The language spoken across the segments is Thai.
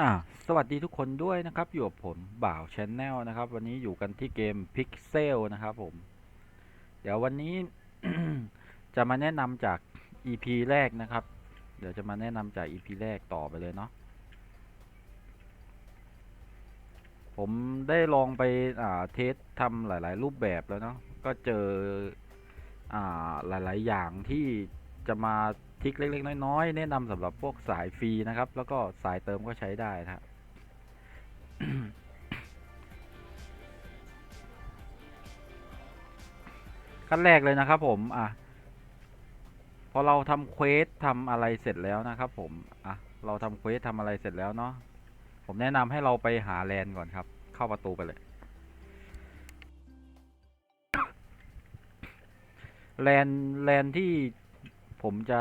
อ่าสวัสดีทุกคนด้วยนะครับ อยู่กับผมบ่าวชนแนลนะครับ วันนี้อยู่กันที่เกม Pixel นะครับผม เดี๋ยววันนี้ จะมาแนะนำจาก EP แรกนะครับ เดี๋ยวจะมาแนะนำจาก EP แรกต่อไปเลยเนาะผมได้ลองไปอ่าเทสทำหลาย ๆ รูปแบบแล้วเนาะก็เจออ่าหลาย ๆ อย่างที่จะมา ทริกเล็ก ๆ น้อย ๆ แนะนำสำหรับพวกสายฟรีนะครับ แล้วก็สายเติมก็ใช้ได้นะครับขั้นแรกเลยนะครับผม อะ พอเราทำเควสทำอะไรเสร็จแล้วนะครับผม อะ เราทำเควสทำอะไรเสร็จแล้วเนาะ ผมแนะนำให้เราไปหาแลนก่อนครับ เข้าประตูไปเลย แลนแลนที่ ผมจะ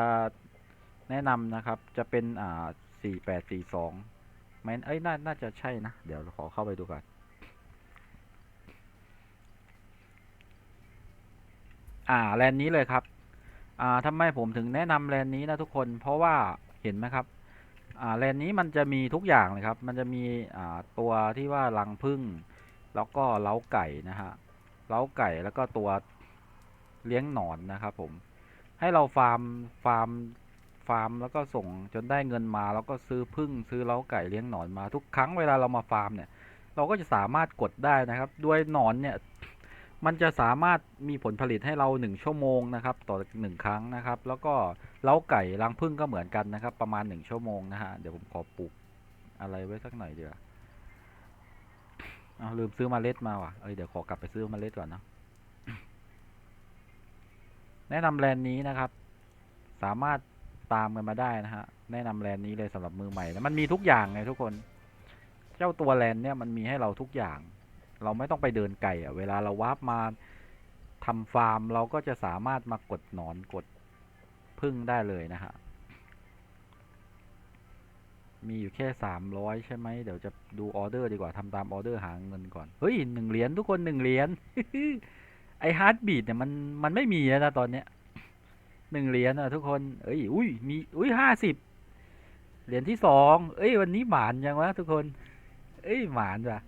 แนะนำนะครับ จะเป็นอ่าสี่แปดสี่สองแมนเอ้ยน่าน่าจะใช่นะ เดี๋ยวขอเข้าไปดูก่อนอ่าแลนนี้เลยครับ อ่าทำไมผมถึงแนะนำแลนนี้นะทุกคน เพราะว่าเห็นไหมครับ อ่าแลนนี้มันจะมีทุกอย่างเลยครับ มันจะมีอ่าตัวที่ว่ารังผึ้งแล้วก็เล้าไก่นะฮะ เล้าไก่แล้วก็ตัวเลี้ยงหนอนนะครับผม ให้เราฟาร์มฟาร์มฟาร์มแล้วก็ส่งจนได้เงินมาแล้วก็ซื้อผึ้งซื้อเล้าไก่เลี้ยงหนอนมาทุกครั้งเวลาเรามาฟาร์มเนี่ย เราก็จะสามารถกดได้นะครับ ด้วยหนอนเนี่ยมันจะสามารถมีผลผลิตให้เราหนึ่งชั่วโมงนะครับ ต่อหนึ่งครั้งนะครับ แล้วก็เล้าไก่รังผึ้งก็เหมือนกันนะครับ ประมาณหนึ่งชั่วโมงนะฮะเดี๋ยวผมขอปลูกอะไรไว้สักหน่อยเดียวาอ้าลืมซื้อมเมล็ดมาว่ะเอ้ยเดี๋ยวขอกลับไปซื้อมเมล็ดก่อนเนอะ แนะนำแบรนด์นี้นะครับ สามารถตามกันมาได้นะฮะ แนะนำแบรนด์นี้เลยสำหรับมือใหม่นะมันมีทุกอย่างไงทุกคน เจ้าตัวแลนด์เนี่ยมันมีให้เราทุกอย่าง เราไม่ต้องไปเดินไก่อะเวลาเราวาร์ปมาทำฟาร์มเราก็จะสามารถมากดหนอนกดพึ่งได้เลยนะฮะ มีอยู่แค่สามร้อยใช่ไหม เดี๋ยวจะดูออเดอร์ดีกว่าทำตามออเดอร์หาเงินก่อน เฮ้ยหนึ่งเหรียญทุกคนหนึ่งเหรียญ ไอฮาร์ดบีดเนี่ยมันมันไม่มีแล้วนะตอนเนี้ยหนึ่งเหรียญอะทุกคน เอ้ย อุ้ย มี อุ้ยห้าสิบ เหรียญที่สอง เอ้ย วันนี้หมานยังวะทุกคน เอ้ย หมานจ้ะ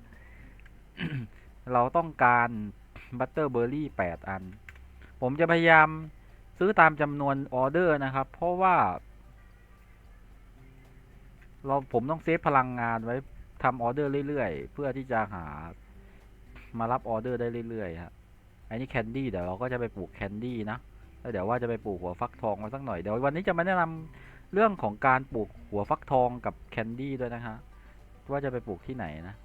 เราต้องการบัตเตอร์เบอร์รี่แปดอัน ผมจะพยายามซื้อตามจำนวนออเดอร์นะครับ เพราะว่า เราผมต้องเซฟพลังงานไว้ทำออเดอร์เรื่อยๆ เพื่อที่จะหามารับออเดอร์ได้เรื่อยๆฮะ อันนี้แคนดี้เดี๋ยวเราก็จะไปปลูกแคนดี้นะแล้วเดี๋ยวว่าจะไปปลูกหัวฟักทองมาสักหน่อยเดี๋ยววันนี้จะมาแนะนำเรื่องของการปลูกหัวฟักทองกับแคนดี้ด้วยนะฮะว่าจะไปปลูกที่ไหนนะ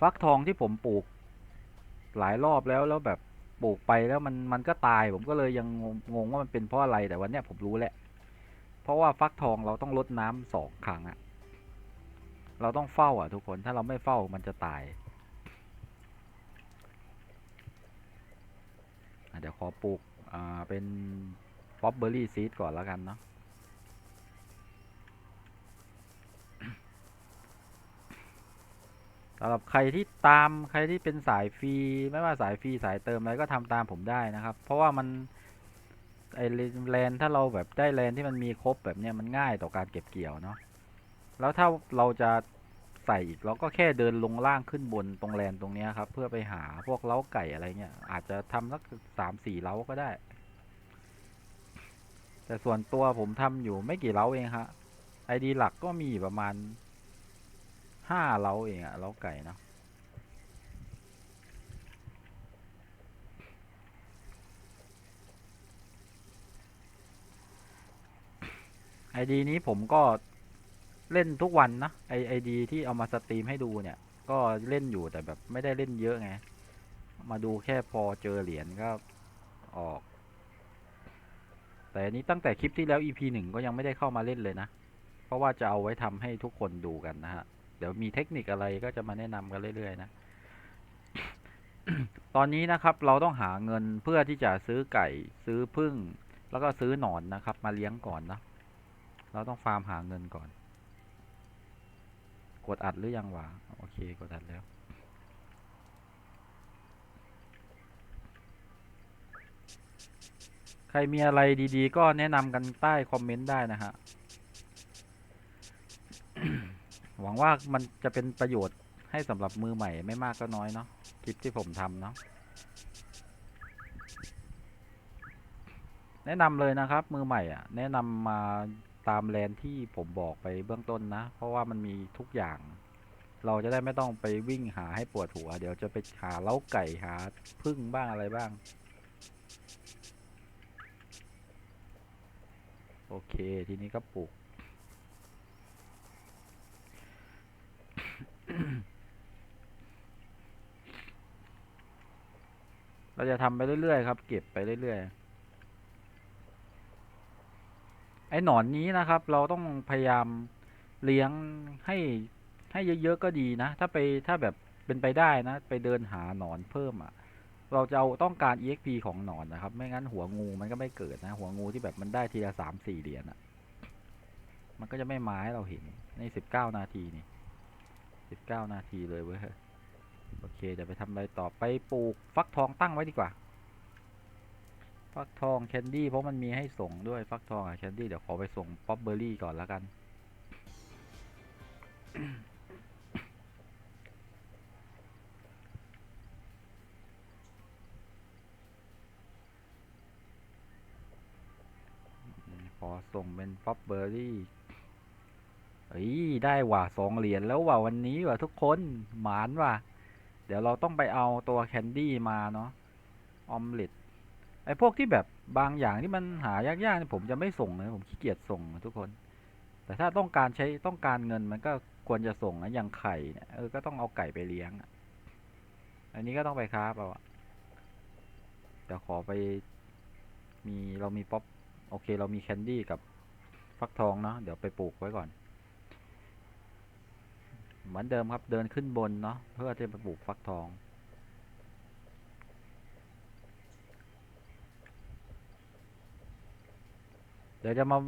ฟักทองที่ผมปลูกหลายรอบแล้วแล้วแบบปลูกไปแล้วมันมันก็ตาย ผมก็เลยยังงงว่ามันเป็นเพราะอะไรแต่วันเนี้ยผมรู้แหละ เพราะว่าฟักทองเราต้องรดน้ำสองครั้งอะ เราต้องเฝ้าอะทุกคนถ้าเราไม่เฝ้ามันจะตายอะเดี๋ยวขอปลูกอ่าเป็นป๊อปเบอร์รี่ซีดก่อนแล้วกันเนาะสำหรับใครที่ตามใครที่เป็นสายฟรีไม่ว่าสายฟรีสายเติมอะไรก็ทำตามผมได้นะครับ เพราะว่ามันไอแลนถ้าเราแบบได้แลนที่มันมีครบแบบเนี้ยมันง่ายต่อการเก็บเกี่ยวเนาะ แล้วถ้าเราจะใส่อีกเราก็แค่เดินลงล่างขึ้นบนตรงแลนตรงนี้ครับ เพื่อไปหาพวกเล้าไก่อะไรเงี้ยอาจจะทำสักสามสี่เล้าก็ได้ แต่ส่วนตัวผมทำอยู่ไม่กี่เล้าเองฮะไอดีหลักก็มีประมาณห้าเล้าเองอะเล้าไก่เนาะไอดีนี้ผมก็ เล่นทุกวันนะไอไอดีที่เอามาสตรีมให้ดูเนี่ย ก็เล่นอยู่แต่แบบไม่ได้เล่นเยอะไง มาดูแค่พอเจอเหรียญก็ออก แต่อันนี้ตั้งแต่คลิปที่แล้ว EP หนึ่งก็ยังไม่ได้เข้ามาเล่นเลยนะ เพราะว่าจะเอาไว้ทำให้ทุกคนดูกันนะฮะ เดี๋ยวมีเทคนิคอะไรก็จะมาแนะนำกันเรื่อยๆนะ ตอนนี้นะครับเราต้องหาเงินเพื่อที่จะซื้อไก่ซื้อพึ่ง แล้วก็ซื้อหนอนนะครับ มาเลี้ยงก่อนนะ เราต้องฟาร์มหาเงินก่อน กดอัดหรือยังวะโอเค กดอัดแล้ว ใครมีอะไรดีๆ ก็แนะนำกันใต้คอมเมนต์ได้นะฮะ หวังว่ามันจะเป็นประโยชน์ให้สำหรับมือใหม่ไม่มากก็น้อยเนาะคลิปที่ผมทำเนาะแนะนำเลยนะครับ มือใหม่อะ แนะนำมา ตามแลนที่ผมบอกไปเบื้องต้นนะ เพราะว่ามันมีทุกอย่าง เราจะได้ไม่ต้องไปวิ่งหาให้ปวดหัว เดี๋ยวจะไปหาเล้าไก่หาพึ่งบ้างอะไรบ้าง โอเค ทีนี้ก็ปลูกเราจะทำไปเรื่อยๆครับ เก็บไปเรื่อยๆ ไอ้ หนอนนี้นะครับ เราต้องพยายามเลี้ยงให้ให้เยอะๆก็ดีนะ ถ้าไปถ้าแบบเป็นไปได้นะ ไปเดินหาหนอนเพิ่มอะ เราจะเอาต้องการ exp ของหนอนนะครับ ไม่งั้นหัวงูมันก็ไม่เกิดนะ หัวงูที่แบบมันได้ทีละสามสี่เหรียญอะ มันก็จะไม่มาให้เราเห็นในสิบเก้านาทีนี่สิบเก้านาทีเลยเว้ยโอเคเดี๋ยวไปทำอะไรต่อไปปลูกฟักทองตั้งไว้ดีกว่า ฟักทองแคนดี้เพราะมันมีให้ส่งด้วยฟักทองกับแคนดี้เดี๋ยวขอไปส่งป๊อปเบอร์รี่ก่อนแล้วกันขอส่งเป็นป๊อปเบอร์รี่เฮ้ยได้ว่ะสองเหรียญแล้วว่ะวันนี้ว่ะทุกคนหมานว่ะ เดี๋ยวเราต้องไปเอาตัวแคนดี้มาเนาะออมเล็ต ไอพวกที่แบบบางอย่างที่มันหายากๆเนี่ยผมจะไม่ส่งนะผมขี้เกียจส่งทุกคน แต่ถ้าต้องการใช้ต้องการเงินมันก็ควรจะส่งนะอย่างไข่เนี่ยเออก็ต้องเอาไก่ไปเลี้ยงอันนี้ก็ต้องไปค้าเปล่าอะเดี๋ยวขอไปมีเรามีป๊อปโอเค เรามีแคนดี้กับฟักทองเนาะเดี๋ยวไปปลูกไว้ก่อน เหมือนเดิมครับเดินขึ้นบนเนาะเพื่อที่จะไปปลูกฟักทอง เดี๋ยวจะมา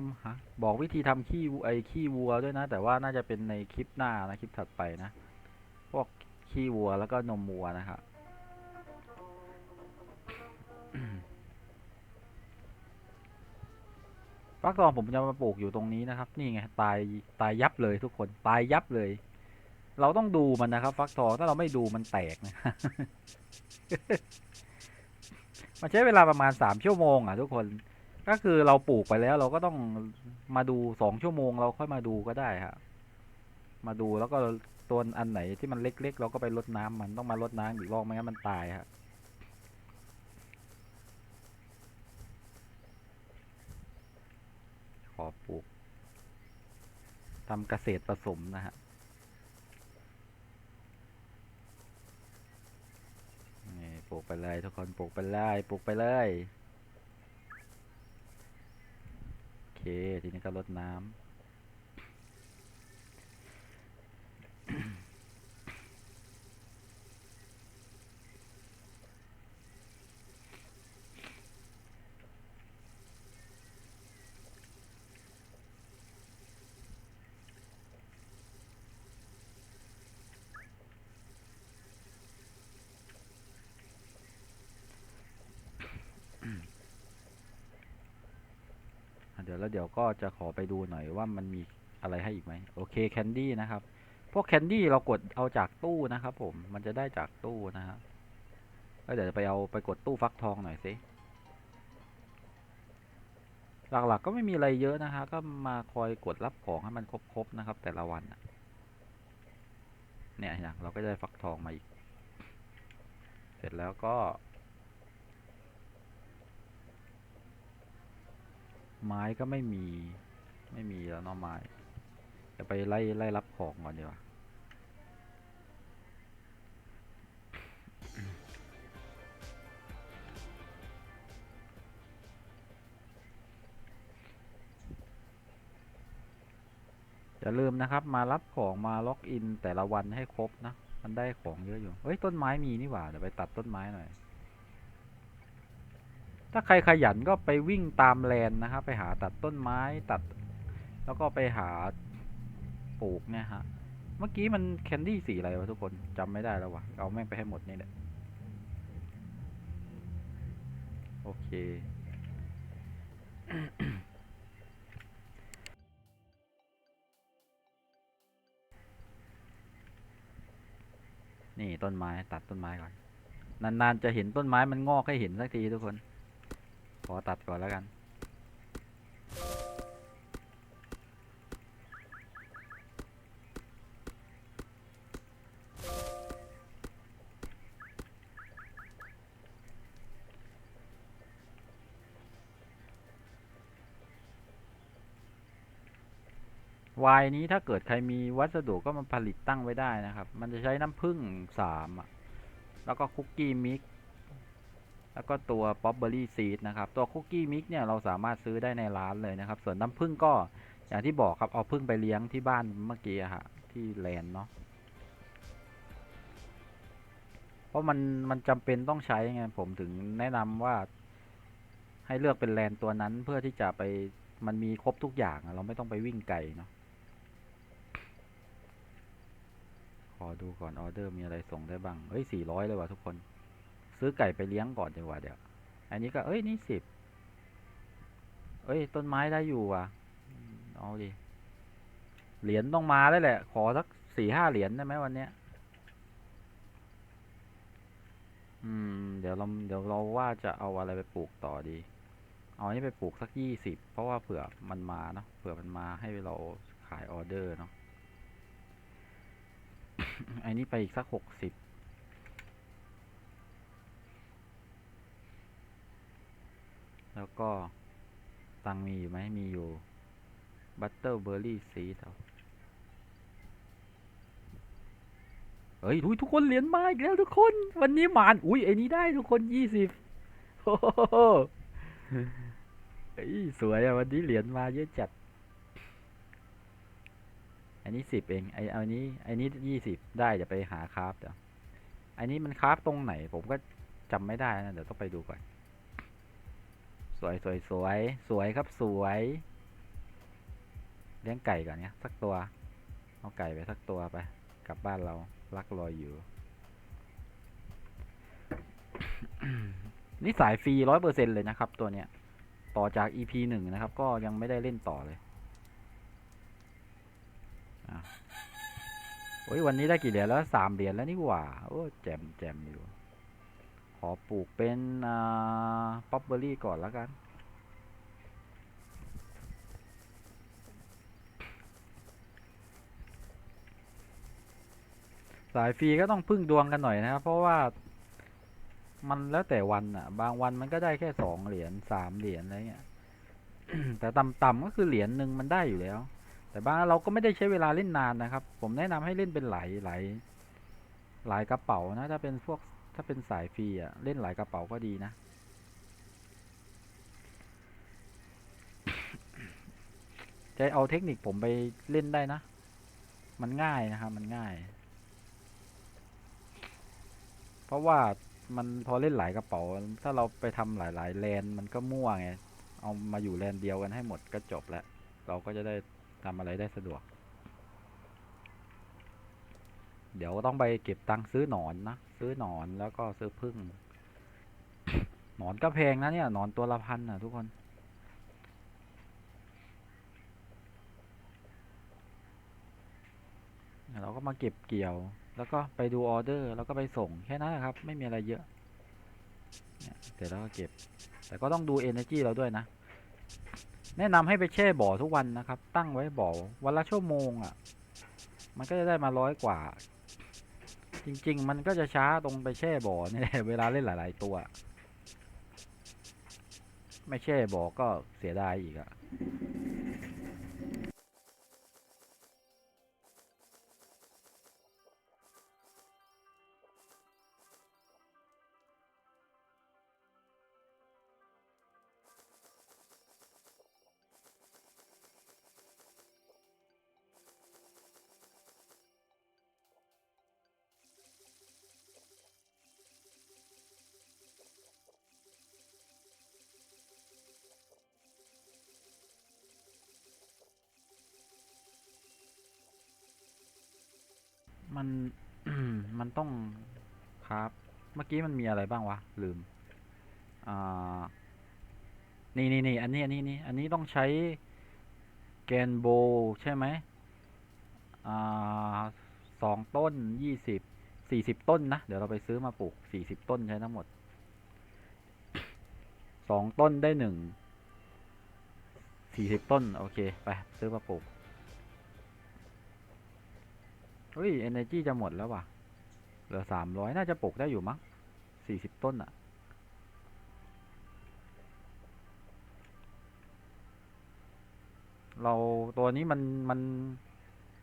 บอกวิธีทำขี้วัวไอขี้วัวด้วยนะ แต่ว่าน่าจะเป็นในคลิปหน้านะคลิปถัดไปนะ พวกขี้วัวแล้วก็นมวัวนะครับฟักทองผมจะมาปลูกอยู่ตรงนี้นะครับ นี่ไงตายตายยับเลยทุกคนตายยับเลย เราต้องดูมันนะครับฟักทองถ้าเราไม่ดูมันแตกนะมันใช้เวลาประมาณสามชั่วโมงอะทุกคน ก็คือเราปลูกไปแล้วเราก็ต้องมาดูสองชั่วโมงเราค่อยมาดูก็ได้ครับมาดูแล้วก็ตัวอันไหนที่มันเล็ก ๆ เราก็ไปรดน้ำมันต้องมารดน้ำอีกรอบไม่งั้นมันตายครับขอปลูกทำเกษตรผสมนะฮะนี่ปลูกไปเลยทุกคนปลูกไปเลยปลูกไปเลย โอเค ทีนี้ก็ลดน้ำ แล้วเดี๋ยวก็จะขอไปดูหน่อยว่ามันมีอะไรให้อีกไหมโอเคแคนดี้นะครับ พวกแคนดี้เรากดเอาจากตู้นะครับผมมันจะได้จากตู้นะครับแล้วเดี๋ยวจะไปเอาไปกดตู้ฟักทองหน่อยสิหลักๆก็ไม่มีอะไรเยอะนะฮะก็มาคอยกดรับของให้มันครบๆนะครับ แต่ละวันเนี่ยนะเราก็จะได้ฟักทองมาอีก เสร็จแล้วก็ ไม้ก็ไม่มี ไม่มีแล้วเนาะไม้เดี๋ยวไปไล่ไล่รับของก่อนดีกว่าอย่าลืมนะครับมารับของมาล็อกอินแต่ละวันให้ครบนะ มันได้ของเยอะอยู่ เฮ้ย ต้นไม้มีนี่หว่า เดี๋ยวไปตัดต้นไม้หน่อย ถ้าใครขยันก็ไปวิ่งตามแลนนะครับ ไปหาตัดต้นไม้ตัด แล้วก็ไปหาปลูกเนี่ยฮะ เมื่อกี้มันแคนดี้สีอะไรวะทุกคนจำไม่ได้แล้ววะเอาแม่งไปให้หมดนี่แหละ โอเคนี่ต้นไม้ตัดต้นไม้ก่อน นานๆจะเห็นต้นไม้มันงอกให้เห็นสักทีทุกคน ขอตัดก่อนแล้วกัน วายนี้ถ้าเกิดใครมีวัสดุก็มาผลิตตั้งไว้ได้นะครับ มันจะใช้น้ำผึ้งสามอะแล้วก็คุกกี้มิก แล้วก็ตัวป๊อปเบอรี่ซีดนะครับ ตัวคุกกี้มิกเนี่ยเราสามารถซื้อได้ในร้านเลยนะครับ ส่วนน้ำผึ้งก็อย่างที่บอกครับเอาผึ้งไปเลี้ยงที่บ้านเมื่อกี้อะฮะที่แลนเนาะเพราะมันมันจำเป็นต้องใช้ไงผมถึงแนะนำว่า ให้เลือกเป็นแลนตัวนั้นเพื่อที่จะไปมันมีครบทุกอย่างเราไม่ต้องไปวิ่งไกลเนาะขอดูก่อนออเดอร์มีอะไรส่งได้บ้างเฮ้ยสี่ร้อยเลยว่ะทุกคน ซื้อไก่ไปเลี้ยงก่อนดีกว่าเดี๋ยว อันนี้ก็เอ้ยนี่สิบเอ้ย ต้นไม้ได้อยู่ว่ะ เอาดิ เหรียญต้องมาแล้แหละ ขอสักสี่ห้าเหรียญได้ไหมวันเนี้ย อืม เดี๋ยวเราเดี๋ยวเราว่าจะเอาอะไรไปปลูกต่อดี เอานนี้ไปปลูกสักยี่สิบเพราะว่าเผื่อมันมาเนาะ เผื่อมันมาให้เราขายออเดอร์เนาะ อันนี้ไปอีกสักหกสิบ แล้วก็ตังมีอยู่ไหมมีอยู่บัตเตอร์เบอร์รี่ซีดเอาเฮ้ยทุยทุกคนเหรียญมาอีกแล้วทุกคน วันนี้หมาน อุ้ยไอ้นี้ได้ทุกคนยี่สิบโอ้โหเฮ้ยสวยอะวันนี้เหรียญมาเยอะจัด อันนี้สิบเอง ไอเอานี้ไอันนี้ยี่สิบได้เดี๋ยวไปหาคราฟเดี๋ยวอันนี้มันคราฟตรงไหน ผมก็จำไม่ได้นะ เดี๋ยวต้องไปดูก่อน สวยสวยสวย สวยครับสวย เลี้ยงไก่ก่อนเนี่ยสักตัว เอาไก่ไปสักตัวไป กลับบ้านเรารักรอยอยู่ นี่สายฟรีร้อยเปอร์เซ็นเลยนะครับ ตัวเนี้ย ต่อจาก EP หนึ่งนะครับ ก็ยังไม่ได้เล่นต่อเลยอโอ้ยวันนี้ได้กี่เหรียญแล้วสามเหรียญแล้วนี่หว่า โอ้แจมแจมอยู่ อปลูกเป็นป๊อปเบอรี่ก่อนแล้วกัน สายฟรีก็ต้องพึ่งดวงกันหน่อยนะครับ เพราะว่ามันแล้วแต่วันอะ บางวันมันก็ได้แค่สองเหรียญสามเหรียญอะไรเงี้ยแต่ต่ำๆก็คือเหรียญหนึ่งมันได้อยู่แล้ว แต่บางเราก็ไม่ได้ใช้เวลาเล่นนานนะครับ ผมแนะนำให้เล่นเป็นหลายหลายหลายกระเป๋านะถ้าเป็นพวก ถ้าเป็นสายฟรีอะเล่นหลายกระเป๋าก็ดีนะ จะเอาเทคนิคผมไปเล่นได้นะ มันง่ายนะครับมันง่าย เพราะว่ามันพอเล่นหลายกระเป๋า ถ้าเราไปทำหลาย ๆแลนมันก็มั่วไง เอามาอยู่แลนเดียวกันให้หมดก็จบแล้ว เราก็จะได้ทำอะไรได้สะดวก เดี๋ยวต้องไปเก็บตังค์ซื้อหนอนนะ ซื้อหนอนแล้วก็ซื้อพึ่ง หนอนก็แพงนะเนี่ย หนอนตัวละพันนะทุกคนเราก็มาเก็บเกี่ยว แล้วก็ไปดูออเดอร์ แล้วก็ไปส่งแค่นั้นแหละครับ ไม่มีอะไรเยอะเนี่ยเสร็จแล้วก็เก็บ แต่ก็ต้องดู energy เราด้วยนะ แนะนำให้ไปแช่บ่อทุกวันนะครับ ตั้งไว้บ่อวันละชั่วโมงอะ่ะ มันก็จะได้มาร้อยกว่า จริง ๆ มันก็จะช้าตรงไปแช่บ่อนี่แหละเวลาเล่นหลาย ๆ ตัว ไม่แช่บ่อก็เสียดายอีกอะ มัน มันต้องครับ เมื่อกี้มันมีอะไรบ้างวะ ลืม อ่า นี่นี่นี่อันนี้อันนี้นี่ อันนี้ต้องใช้แกนโบใช่ไหม อ่าสองต้นยี่สิบสี่สิบต้นนะ เดี๋ยวเราไปซื้อมาปลูกสี่สิบต้นใช้ทั้งหมดสองต้นได้หนึ่งสี่สิบต้น โอเค ไป ซื้อมาปลูก เฮ้ย energy จะหมดแล้วว่ะ เหลือสามร้อยน่าจะปลูกได้อยู่มั้งสี่สิบต้นอะเราตัวนี้มันมัน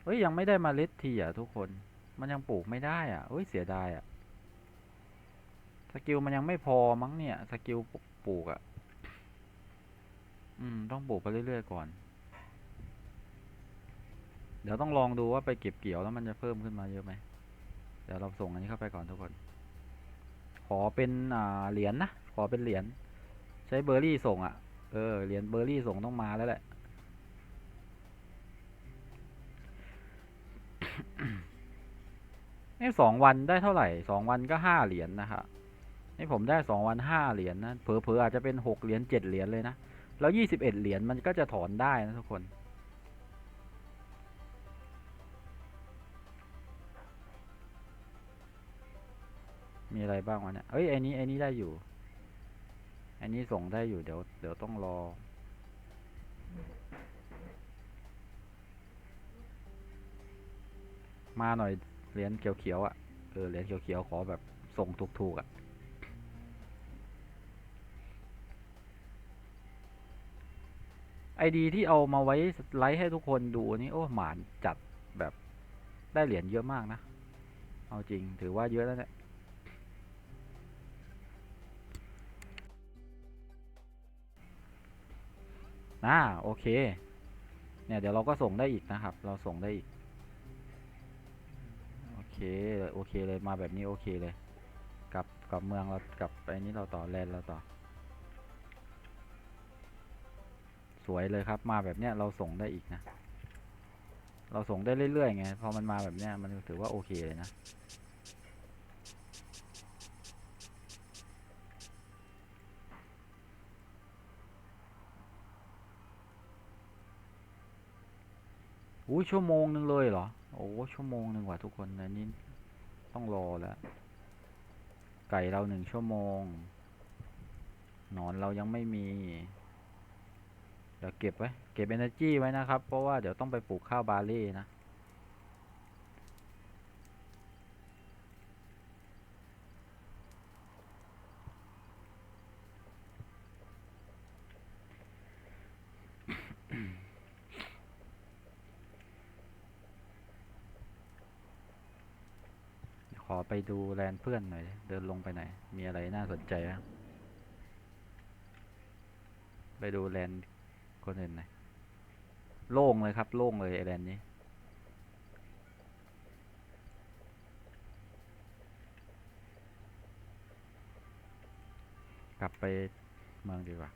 เอ้ยยังไม่ได้มาเล็ดทีอะทุกคน มันยังปลูกไม่ได้อะเอ้ยเสียดายอะ สกิลมันยังไม่พอมั้งเนี่ย สกิลปลูกปลูกอะ อืม ต้องปลูกไปเรื่อยๆก่อน เดี๋ยวต้องลองดูว่าไปเก็บเกี่ยวแล้วมันจะเพิ่มขึ้นมาเยอะไหมเดี๋ยวเราส่งอันนี้เข้าไปก่อนทุกคน ขอเป็นอ่าเหรียญนะขอเป็นเหรียญใช้เบอร์รี่ส่งอะเออเหรียญเบอร์รี่ส่งต้องมาแล้วแหละนี่สองวันได้เท่าไหร่สองวันก็ห้าเหรียญนะครับนี่ผมได้สองวันห้าเหรียญนะเผลอๆอาจจะเป็นหกเหรียญเจ็ดเหรียญเลยนะ แล้วยี่สิบเอ็ดเหรียญมันก็จะถอนได้นะทุกคน มีอะไรบ้างวะเนี่ยเอ้ยไอ้นี้ไอ้นี้ได้อยู่อ้นี้ส่งได้อยู่เดี๋ยวเดี๋ยวต้องรอ มาหน่อยเหรียญเขียวๆอะเออเหรียญเขียวๆขอแบบส่งถูกๆอะไอดีที่เอามาไว้ไลฟ์ให้ทุกคนดูนี่โอ้หมานจัดแบบได้เหรียญเยอะมากนะ เอาจริงถือว่าเยอะแล้วเนี่ย น่าโอเค เนี่ยเดี๋ยวเราก็ส่งได้อีกนะครับ เราส่งได้อีก โอเคโอเคเลยมาแบบนี้โอเคเลยกลับกลับเมืองเรากลับไปนี้เราต่อแลนเราต่อ สวยเลยครับ มาแบบเนี้ยเราส่งได้อีกนะ เราส่งได้เรื่อยๆไงพอมันมาแบบเนี้ยมันถือว่าโอเคเลยนะ อู้ชั่วโมงหนึ่งเลยเหรอ โอ้ชั่วโมงหนึ่งว่ะทุกคนนะนี่ต้องรอแล้ว ไก่เราหนึ่งชั่วโมง หนอนเรายังไม่มี เดี๋ยวเก็บไว้ เก็บเอเนจีไว้นะครับ เพราะว่าเดี๋ยวต้องไปปลูกข้าวบาเล่นะ ขอ ไปดูแลนเพื่อนหน่อย เดินลงไปไหนอย มีอะไรน่าสนใจบ้างไปดูแลนคนอื่นหน่อยโล่งเลยครับ โล่งเลยไอแลนนี้ กลับไปเมืองดีกว่า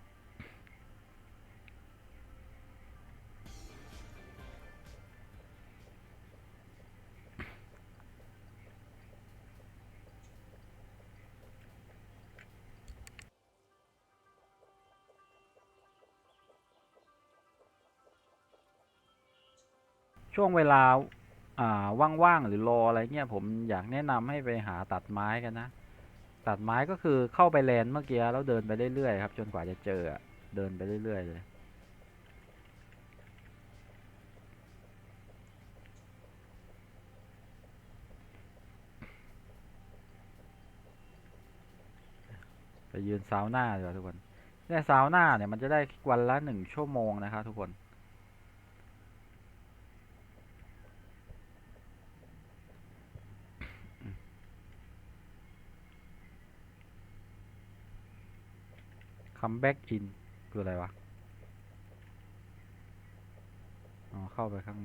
ช่วงเวลาว่างๆหรือรออะไรเงี้ยผมอยากแนะนำให้ไปหาตัดไม้กันนะ ตัดไม้ก็คือเข้าไปแลนเมื่อกี้แล้วเดินไปเรื่อยๆครับ จนกว่าจะเจอเดินไปเรื่อยๆเลยไปยืนซาวน่าดีกว่าทุกคนเนี่ยซาวน่าเนี่ยมันจะได้วันละหนึ่งชั่วโมงนะครับทุกคน come back in คืออะไรวะ อ๋อ เข้าไปข้าง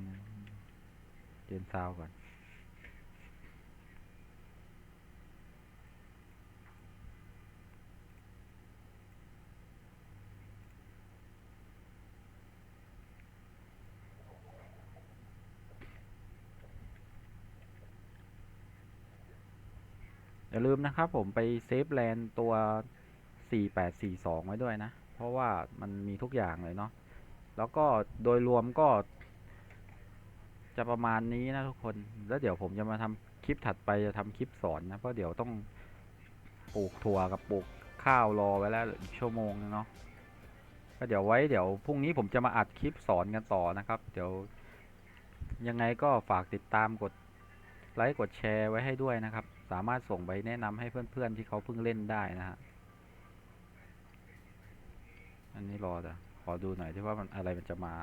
เกมซาวก่อน อย่าลืมนะครับผมไปเซฟแลนตัว 4842 ไว้ด้วยนะ เพราะว่ามันมีทุกอย่างเลยเนาะ แล้วก็โดยรวมก็ จะประมาณนี้นะทุกคน แล้วเดี๋ยวผมจะมาทำคลิปถัดไปจะทำคลิปสอนนะ เพราะเดี๋ยวต้องปลูกถั่วกับปลูกข้าวรอไว้แล้วอีกชั่วโมงนึงเนาะ ก็เดี๋ยวไว้เดี๋ยวพรุ่งนี้ผมจะมาอัดคลิปสอนกันต่อนะครับ เดี๋ยวยังไงก็ฝากติดตามกดไลค์กดแชร์ไว้ให้ด้วยนะครับ สามารถส่งไปแนะนำให้เพื่อนๆที่เขาเพิ่งเล่นได้นะฮะ อันนี้รอจ้ะขอดูหน่อยที่ว่ามันอะไรมันจะมา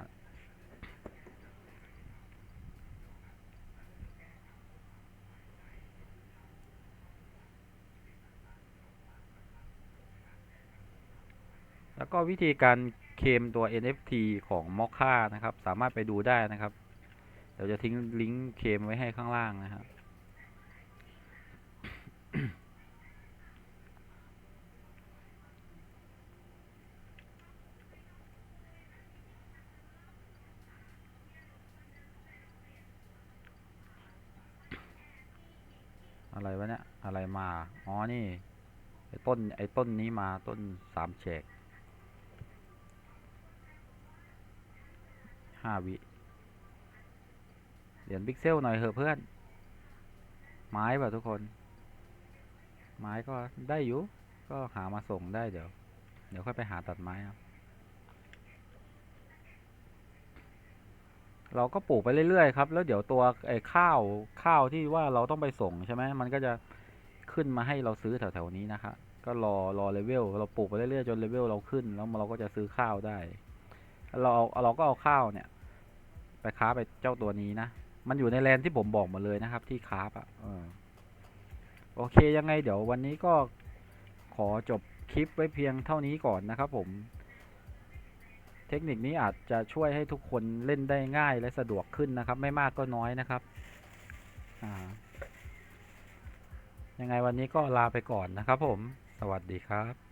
แล้วก็วิธีการเคมตัว NFT ของ m o c c a นะครับ สามารถไปดูได้นะครับ เดี๋ยวจะทิ้งลิงก์เคมไว้ให้ข้างล่างนะครับ อะไรวะเนี่ย อะไรมา อ๋อ นี่ ไอ้ ต้นไอ้ต้นนี้มาต้นสามแฉกห้าวิเหรียญพิกเซลหน่อยเหอะเพื่อน ไม้ป่ะทุกคน ไม้ก็ได้อยู่ ก็หามาส่งได้เดี๋ยว เดี๋ยวค่อยไปหาตัดไม้ครับเราก็ปลูกไปเรื่อยๆครับ แล้วเดี๋ยวตัวไอ้ข้าวข้าวที่ว่าเราต้องไปส่งใช่ไหมมันก็จะขึ้นมาให้เราซื้อแถวๆนี้นะคะ ก็รอรอเลเวลเราปลูกไปเรื่อยๆจนเลเวลเราขึ้น แล้วเราก็จะซื้อข้าวได้ เราเอาเราก็เอาข้าวเนี่ย ไปค้าไปเจ้าตัวนี้นะ มันอยู่ในแลนที่ผมบอกมาเลยนะครับ ที่คราฟอะโอเคยังไงเดี๋ยววันนี้ก็ขอจบคลิปไว้เพียงเท่านี้ก่อนนะครับผม เทคนิคนี้อาจจะช่วยให้ทุกคนเล่นได้ง่ายและสะดวกขึ้นนะครับ ไม่มากก็น้อยนะครับยังไงวันนี้ก็ลาไปก่อนนะครับผม สวัสดีครับ